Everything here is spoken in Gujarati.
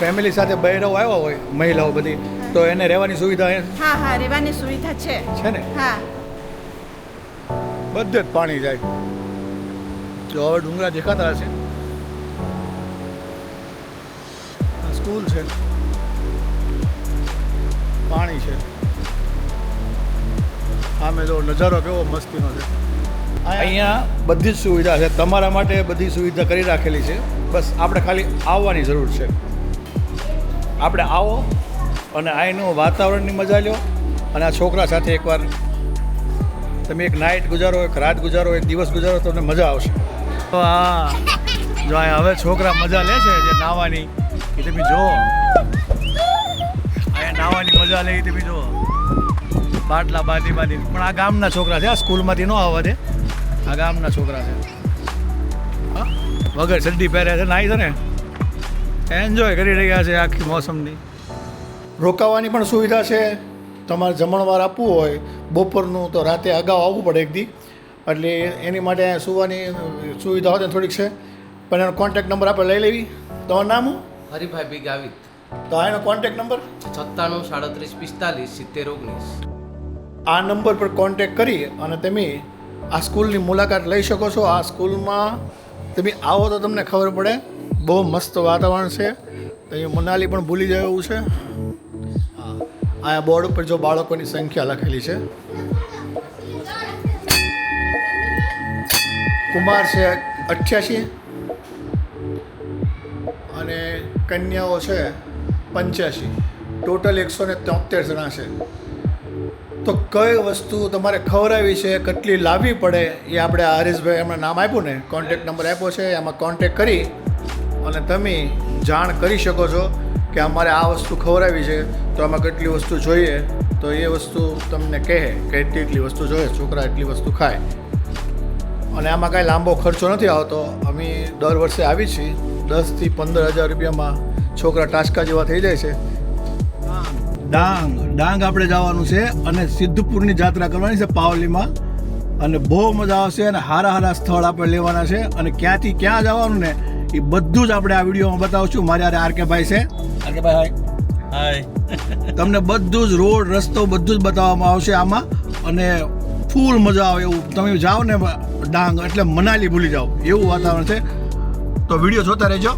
ફેમિલી સાથે બહેરો આવ્યા હોય મહિલાઓ બધી તો એને રહેવાની સુવિધા એ હા હા રહેવાની સુવિધા છે. છે ને? હા. બધે જ પાણી જાય. જો હવે ડુંગરા દેખાતા હશે. સ્કૂલ છે. પાણી છે. આમે જો નજારો કેવો મસ્તીનો છે. અહીંયા બધી જ સુવિધા છે. તમારા માટે બધી સુવિધા કરી રાખેલી છે. બસ આપણે ખાલી આવવાની જરૂર છે. આપણે આવો અને અહીંનું વાતાવરણની મજા લો અને આ છોકરા સાથે એકવાર તમે એક નાઇટ ગુજારો, એક રાત ગુજારો, એક દિવસ ગુજારો, તમને મજા આવશે. તો આ, જો અહીંયા હવે છોકરા મજા લે છે જે નાવાની, એ તમે જુઓ. અહીંયા નાવાની મજા લે એ તમે જુઓ. બાટલા બાંધી બાંધી. પણ આ ગામના છોકરા છે, આ સ્કૂલમાંથી ન આવવા દે. આ ગામના છોકરા છે. હા? વગર ચડ્ડી પહેર્યા છે નાઈ છે ને? એન્જોય કરી રહ્યા છે આખી મોસમની. રોકાવાની પણ સુવિધા છે. તમારે જમણવાર આપવું હોય બપોરનું તો રાતે અગાઉ આવવું પડે એક દી. એટલે એની માટે સુવાની સુવિધા હોય થોડીક છે. પણ એનો કોન્ટેક્ટ નંબર આપણે લઈ લેવી. તમારું નામ? હરિભાઈ બી ગાવિત તો આ એનો કોન્ટેક્ટ નંબર સત્તાણું સાડત્રીસ પિસ્તાલીસ સિત્તેર ઓગણીસ. આ નંબર પર કોન્ટેક્ટ કરી અને તમે આ સ્કૂલની મુલાકાત લઈ શકો છો. આ સ્કૂલમાં તમે આવો તો તમને ખબર પડે. બહુ મસ્ત વાતાવરણ છે. અહીંયા મનાલી પણ ભૂલી જાય એવું છે. આ બોર્ડ ઉપર જો બાળકોની સંખ્યા લખેલી છે. કુમાર છે અઠ્યાસી અને કન્યાઓ છે પંચ્યાસી. ટોટલ એકસો ને તોતેર જણા છે. તો કઈ વસ્તુ તમારે ખવડાવી છે, કેટલી લાવવી પડે, એ આપણે હરીશભાઈ એમણે નામ આપ્યું ને કોન્ટેક નંબર આપ્યો છે, એમાં કોન્ટેક કરી અને તમે જાણ કરી શકો છો કે અમારે આ વસ્તુ ખવડાવી છે, તો આમાં કેટલી વસ્તુ જોઈએ, તો એ વસ્તુ તમને કહે કે એટલી એટલી વસ્તુ જોઈએ, છોકરા એટલી વસ્તુ ખાય. અને આમાં કાંઈ લાંબો ખર્ચો નથી આવતો. અમે દર વર્ષે આવી છીએ, દસથી પંદર હજાર રૂપિયામાં છોકરા ટાસકા જેવા થઈ જાય છે. ડાંગ ડાંગ આપણે જવાનું છે અને સિદ્ધપુરની જાત્રા કરવાની છે પાવલીમાં. અને બહુ મજા આવશે અને હારા હારા સ્થળ આપણે લેવાના છે. અને ક્યાંથી ક્યાં જવાનું ને એ બધું જ આપણે આ વિડીયોમાં બતાવશું. મારે આર કે ભાઈ છે. આર કે ભાઈ હાય. તમને બધું જ રોડ રસ્તો બધું જ બતાવવામાં આવશે આમાં. અને ફૂલ મજા આવે એવું. તમે જાઓ ને ડાંગ એટલે મનાલી ભૂલી જાઓ. એવું વાતાવરણ છે. તો વીડિયો જોતા રહેજો.